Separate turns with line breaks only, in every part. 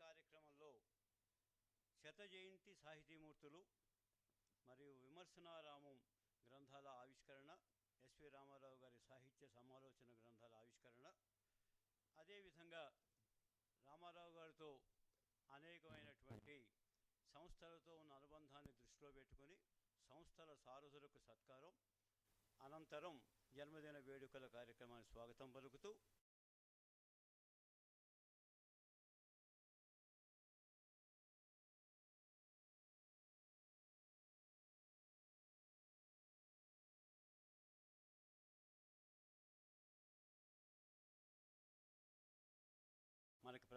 కార్యక్రమంలో శత జయంతి సాహితీమూర్తులు మరియు విమర్శనారామం గ్రంథాల ఆవిష్కరణ ఎస్వి రామారావు గారి సాహిత్య సమాలోచన గ్రంథాల ఆవిష్కరణ అదేవిధంగా రామారావు గారితో అనేకమైనటువంటి సంస్థలతో ఉన్న అనుబంధాన్ని దృష్టిలో పెట్టుకొని సంస్థల సారథులకు సత్కారం అనంతరం జన్మదిన వేడుకల కార్యక్రమానికి స్వాగతం పలుకుతూ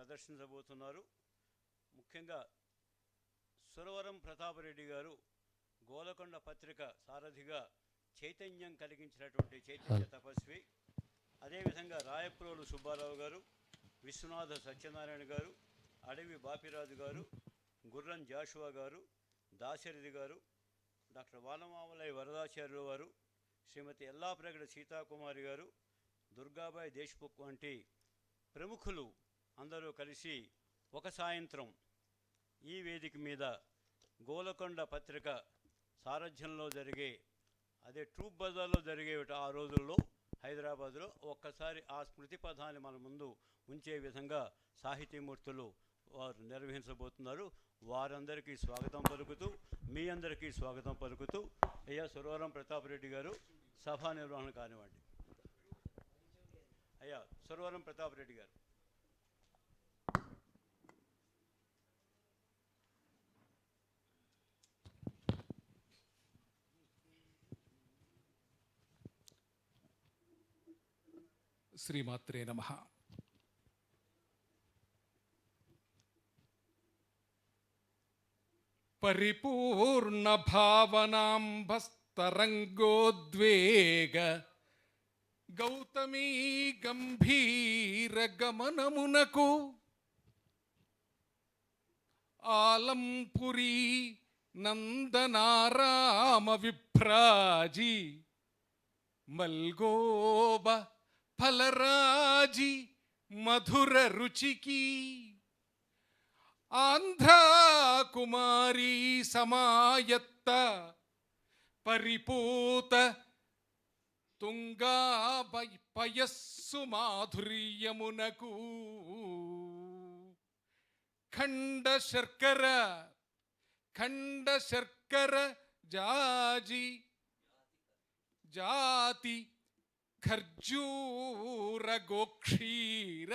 ప్రదర్శించబోతున్నారు. ముఖ్యంగా సురవరం ప్రతాపరెడ్డి గారు గోలకొండ పత్రిక సారథిగా చైతన్యం కలిగించినటువంటి చైతన్య తపస్వి అదేవిధంగా రాయప్రోలు సుబ్బారావు గారు విశ్వనాథ సత్యనారాయణ గారు అడవి బాపిరాజు గారు గుర్రం జాషువా గారు దాశరథి గారు డాక్టర్ వానమామలయ్య వరదాచార్యులు వారు శ్రీమతి ఎల్లాప్రగడ సీతాకుమారి గారు దుర్గాబాయి దేశ్ముఖ్ వంటి ప్రముఖులు అందరూ కలిసి ఒక సాయంత్రం ఈ వేదిక మీద గోలకొండ పత్రిక సారథ్యంలో జరిగే అదే ట్రూప్ బజార్లో జరిగే ఆ రోజుల్లో హైదరాబాద్లో ఒక్కసారి ఆ స్మృతి పదాన్ని మన ముందు ఉంచే విధంగా సాహితీమూర్తులు వారు నిర్వహించబోతున్నారు. వారందరికీ స్వాగతం పలుకుతూ మీ అందరికీ స్వాగతం పలుకుతూ అయ్యా సురవరం ప్రతాప్ రెడ్డి గారు సభా నిర్వహణ కానివ్వండి. అయ్యా సురవరం ప్రతాప్ రెడ్డి గారు.
శ్రీమాత్రే నమ పరిపూర్ణ భావనాంబస్తరంగోద్వేగ గౌతమీ గంభీర గమనమునకు ఆలంపురి నందనారామ విభ్రాజి మల్గోబ ఫలరాజి మధుర రుచికి ఆంధ్ర కుమారి సమాయత్త పరిపూత తుంగా పయస్సు మాధుర్యమునకు ఖండ శర్కర ఖండ శర్కర జాజి జాతి ఖర్జూర గోక్షీర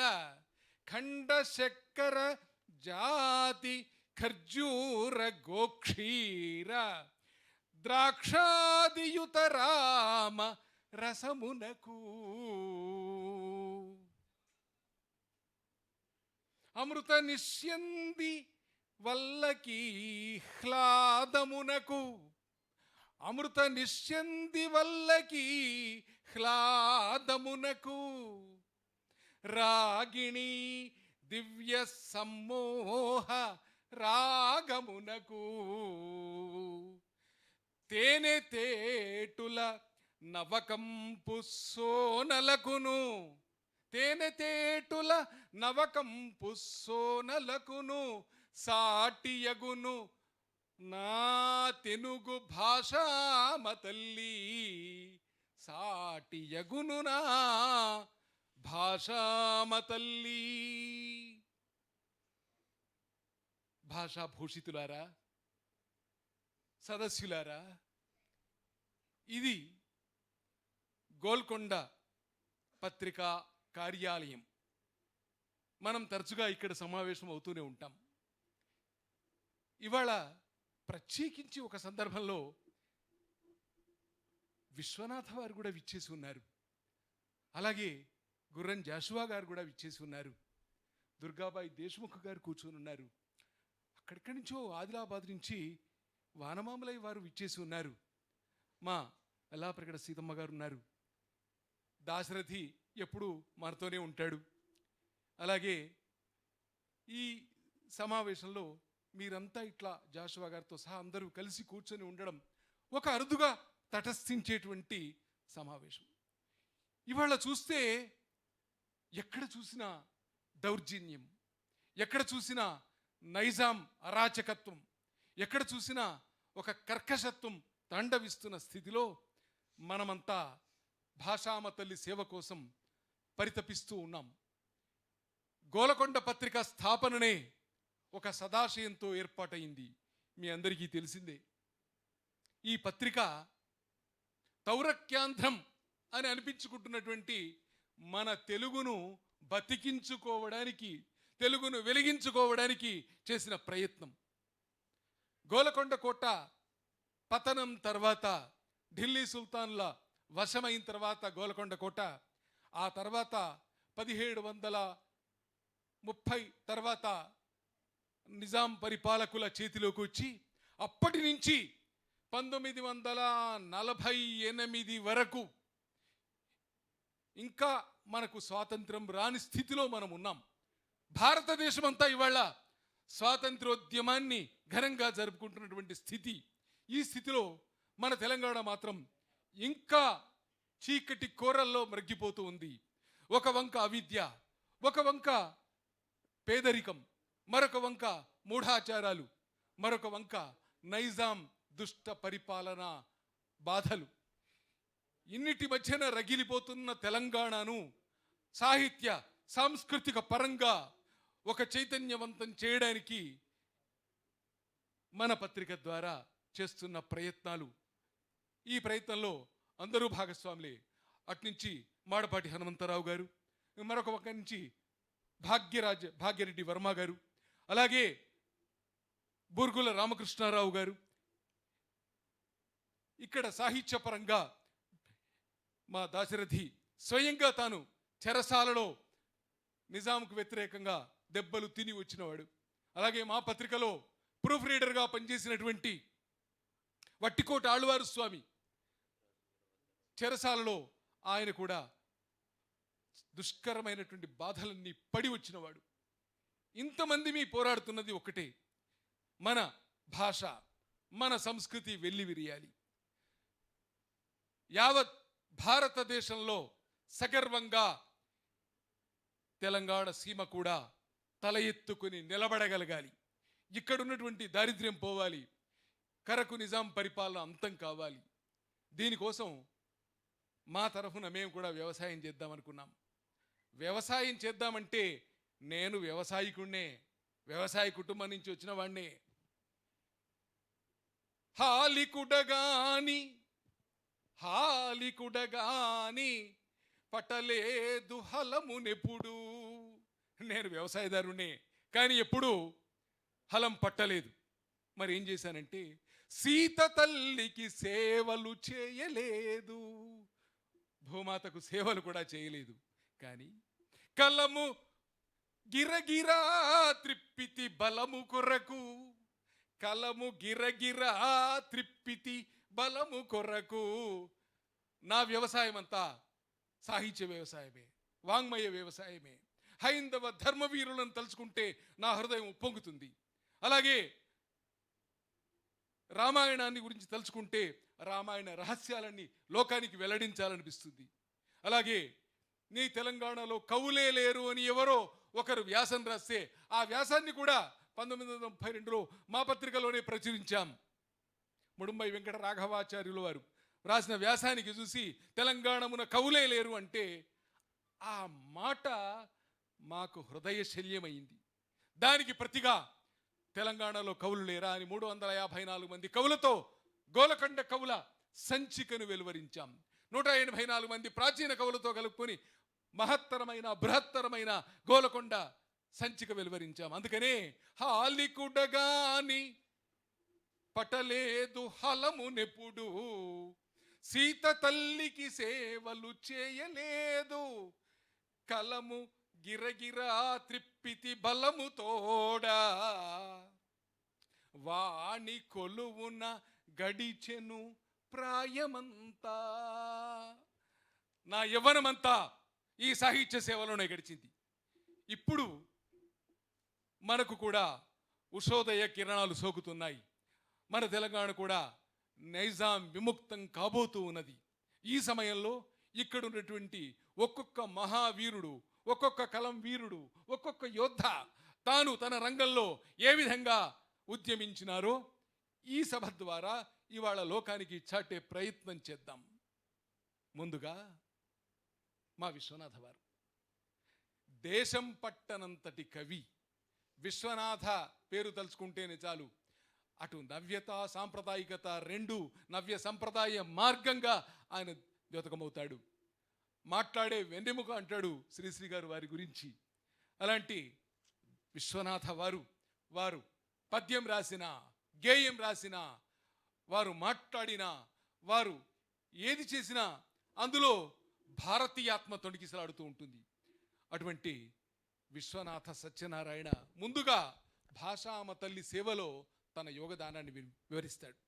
ఖండ శక్కర జాతి ఖర్జూర గోక్షీర ద్రాక్షాదియుత రామ రసమునకు. అమృత నిశ్యంది వల్లకి హ్లాదమునకు. అమృత నిశ్చంది వల్లకి హ్లాదమునకు. రాగిణి దివ్య సమ్మోహ రాగమునకు. తేనె తేటుల నవకంపు సోనలకును. తేనె తేటుల నవకంపు సోనలకును. సాటియగును నా తెనుగు భాషామ తల్లి సాటియగును నా భాషామ తల్లి. భాషాభూషితులారా సదస్సులారా ఇది గోల్కొండ పత్రికా కార్యాలయం. మనం తరచుగా ఇక్కడ సమావేశం అవుతూనే ఉంటాం. ఇవాళ ప్రత్యేకించి ఒక సందర్భంలో విశ్వనాథ వారు కూడా విచ్చేసి ఉన్నారు. అలాగే గుర్రం జాషువా గారు కూడా విచ్చేసి ఉన్నారు. దుర్గాబాయి దేశ్ముఖ్ గారు కూర్చొని ఉన్నారు. అక్కడిక్కడి నుంచో ఆదిలాబాద్ నుంచి వానమామలయ్య వారు విచ్చేసి ఉన్నారు. మా ఎల్లాప్రగడ సీతమ్మ గారు ఉన్నారు. దాశరథి ఎప్పుడు మనతోనే ఉంటాడు. అలాగే ఈ సమావేశంలో మీరంతా ఇట్లా జాషువా గారితో సహా అందరూ కలిసి కూర్చొని ఉండడం ఒక అరుదుగా తటస్థించేటువంటి సమావేశం. ఇవాళ చూస్తే ఎక్కడ చూసినా దౌర్జన్యం ఎక్కడ చూసినా నైజాం అరాచకత్వం ఎక్కడ చూసినా ఒక కర్కశత్వం తాండవిస్తున్న స్థితిలో మనమంతా భాషామ తల్లి సేవ కోసం పరితపిస్తూ ఉన్నాం. గోలకొండ పత్రిక స్థాపననే ఒక సదాశయంతో ఏర్పాటైంది. మీ అందరికీ తెలిసిందే. ఈ పత్రిక తౌరక్యాంధ్రం అని అనిపించుకుంటున్నటువంటి మన తెలుగును బతికించుకోవడానికి తెలుగును వెలిగించుకోవడానికి చేసిన ప్రయత్నం. గోలకొండ కోట పతనం తర్వాత ఢిల్లీ సుల్తాన్ల వశమైన తర్వాత గోలకొండ కోట ఆ తర్వాత పదిహేడు వందల ముప్పై తర్వాత నిజాం పరిపాలకుల చేతిలోకి వచ్చి అప్పటి నుంచి పంతొమ్మిది వందల నలభై ఎనిమిది వరకు ఇంకా మనకు స్వాతంత్రం రాని స్థితిలో మనం ఉన్నాం. భారతదేశం అంతా ఇవాళ స్వాతంత్రోద్యమాన్ని ఘనంగా జరుపుకుంటున్నటువంటి స్థితి. ఈ స్థితిలో మన తెలంగాణ మాత్రం ఇంకా చీకటి కోరల్లో మ్రగ్గిపోతూ ఉంది. ఒక వంక అవిద్య ఒక వంక పేదరికం మరొక వంక మూఢాచారాలు మరొక వంక నైజాం దుష్ట పరిపాలన బాధలు. ఇన్నిటి మధ్యన రగిలిపోతున్న తెలంగాణను సాహిత్య సాంస్కృతిక పరంగా ఒక చైతన్యవంతం చేయడానికి మన పత్రిక ద్వారా చేస్తున్న ప్రయత్నాలు. ఈ ప్రయత్నంలో అందరూ భాగస్వాములే. అట్నుంచి మాడపాటి హనుమంతరావు గారు మరొక పక్క నుంచి భాగ్యరాజ్ భాగ్యరెడ్డి వర్మ గారు అలాగే బూర్గుల రామకృష్ణారావు గారు ఇక్కడ సాహిత్యపరంగా మా దాశరథి స్వయంగా తాను చెరసాలలో నిజాంకు వ్యతిరేకంగా దెబ్బలు తిని వచ్చినవాడు. అలాగే మా పత్రికలో ప్రూఫ్ రీడర్గా పనిచేసినటువంటి వట్టికోట ఆళ్వారు స్వామి చెరసాలలో ఆయన కూడా దుష్కరమైనటువంటి బాధలన్నీ పడి వచ్చినవాడు. ఇంతమంది మీ పోరాడుతున్నది ఒకటే. మన భాష మన సంస్కృతి వెల్లివిరియాలి యావత్ భారతదేశంలో సగర్వంగా తెలంగాణ సీమ కూడా తల ఎత్తుకుని నిలబడగలగాలి. ఇక్కడున్నటువంటి దారిద్ర్యం పోవాలి. కరకు నిజాం పరిపాలన అంతం కావాలి. దీనికోసం మా తరఫున మేము కూడా వ్యవసాయం చేద్దాం అనుకున్నాం. వ్యవసాయం చేద్దామంటే నేను వ్యవసాయకుణ్ణే వ్యవసాయ కుటుంబం నుంచి వచ్చిన వాణ్ణే. హాలికుడగాని హాలికుడగాని పట్టలేదు హలమునెప్పుడు నేను వ్యవసాయదారుణ్ణే కానీ ఎప్పుడు హలం పట్టలేదు. మరి ఏం చేశానంటే సీత తల్లికి సేవలు చేయలేదు. భూమాతకు సేవలు కూడా చేయలేదు. కానీ కలము గిరగిరా త్రిప్పితి బలము కొరకు. కలము గిరగిరా త్రిప్పితి బలము కొరకు. నా వ్యవసాయం అంతా సాహిత్య వ్యవసాయమే వాంగ్మయ వ్యవసాయమే. హైందవ ధర్మవీరులను తలుచుకుంటే నా హృదయం ఉప్పొంగుతుంది. అలాగే రామాయణాన్ని గురించి తలుచుకుంటే రామాయణ రహస్యాలన్నీ లోకానికి వెల్లడించాలనిపిస్తుంది. అలాగే నీ తెలంగాణలో కవులే లేరు అని ఎవరో ఒకరు వ్యాసం రాస్తే ఆ వ్యాసాన్ని కూడా పంతొమ్మిది వందల ముప్పై రెండులో మా పత్రికలోనే ప్రచురించాం. ముడుంబై వెంకట రాఘవాచార్యులు వారు రాసిన వ్యాసానికి చూసి తెలంగాణమున కవులే లేరు అంటే ఆ మాట మాకు హృదయ శల్యమైంది. దానికి ప్రతిగా తెలంగాణలో కవులు లేరా అని మూడు వందల యాభై నాలుగు మంది కవులతో గోలకొండ కవుల సంచికను వెలువరించాం. నూట ఎనభై నాలుగు మంది ప్రాచీన కవులతో కలుపుకొని మహత్తరమైన బృహత్తరమైన గోలకొండ సంచిక వెలువరించాం. అందుకనే హాలికుడగాని పటలేదు హలమునెప్పుడు సీత తల్లికి సేవలు చేయలేదు. కలము గిరగిరా త్రిప్పితి బలము తోడా. వాణి కొలువున గడిచెను ప్రాయమంతా. నా యవ్వనమంతా ఈ సాహిత్య సేవలోనే గడిచింది. ఇప్పుడు మనకు కూడా ఉషోదయ కిరణాలు సోకుతున్నాయి. మన తెలంగాణ కూడా నైజాం విముక్తం కాబోతూ ఉన్నది. ఈ సమయంలో ఇక్కడ ఉన్నటువంటి ఒక్కొక్క మహావీరుడు ఒక్కొక్క కలం వీరుడు ఒక్కొక్క యోద్ధ తాను తన రంగంలో ఏ విధంగా ఉద్యమించినారో ఈ సభ ద్వారా ఇవాళ లోకానికి చాటే ప్రయత్నం చేద్దాం. ముందుగా మా విశ్వనాథ వారు దేశం పట్టనంతటి కవి విశ్వనాథ పేరు తలుచుకుంటేనే చాలు. అటు నవ్యత సాంప్రదాయికత రెండు నవ్య సంప్రదాయ మార్గంగా ఆయన ద్యోతకమవుతాడు. మాట్లాడే వెన్నెముక అంటాడు శ్రీశ్రీ గారు వారి గురించి. అలాంటి విశ్వనాథ వారు వారు పద్యం రాసిన గేయం రాసిన వారు మాట్లాడిన వారు ఏది చేసినా అందులో భారతీయాత్మ తొణికిసలాడుతూ ఉంటుంది. అటువంటి విశ్వనాథ సత్యనారాయణ ముందుగా భాషామ తల్లి సేవలో తన యోగదానాన్ని వి- వివరిస్తాడు.